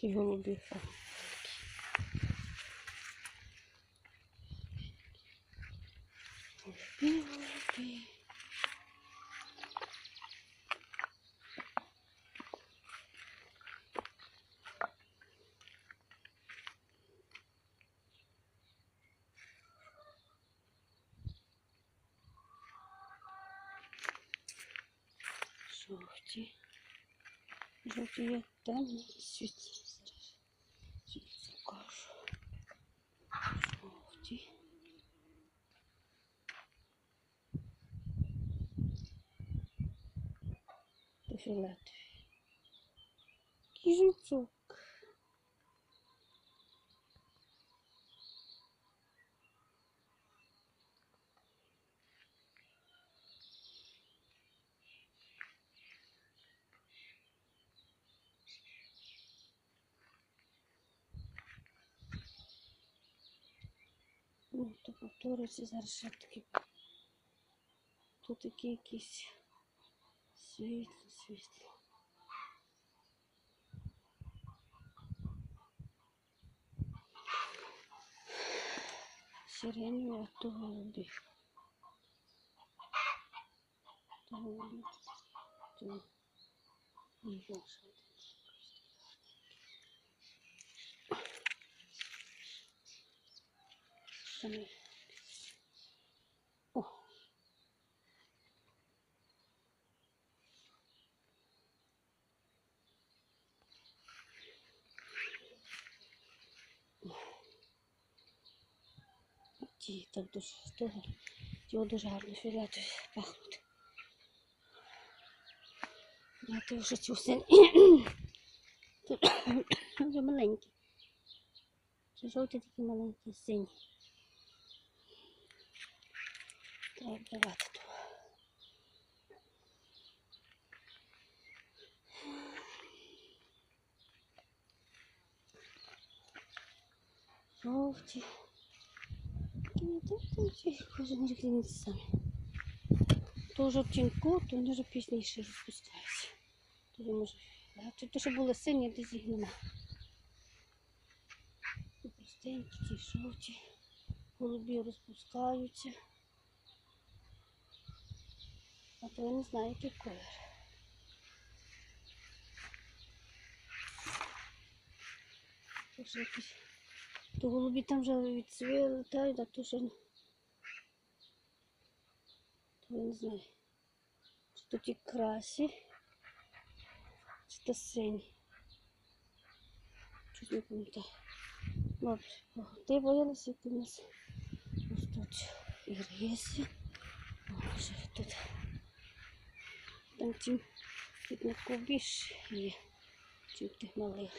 Такі голубі. О, Голубі, голубі. Жовті. Жовті є темні і світлі. Зараз світлі покажу. Жовті. Та фіолетові. Кіжучок. Ну, то повторюється зараз ще такі. Тут такі якісь світло, світло. Сиреневі, а то голубі. То голубі. То і яша. Самі. О. Ті так дуже того. Його дуже гарно фіолетові пахнуть. Я ти вже цю син. Тут вже маленький. Це жовті такі маленькі сині. Треба вбивати тут. Жовті. Кожен рік не ті. То вони вже пізніше розпускаються. Тоді. То, що було сині, десь їх нема. Ті Простенькі, ті жовті. Голубі розпускаються. А то я не знаю, який колір. Вже якісь. То голубі там вже відцвіли, та, а то ще не. То я не знаю. Чи то ті красі, чи то сині. Чуть не пам'ятаю. Добре, ти боялася, як у нас ось тут іриси. О, ще тут. Там ті квітнику більше є, чим тих малих.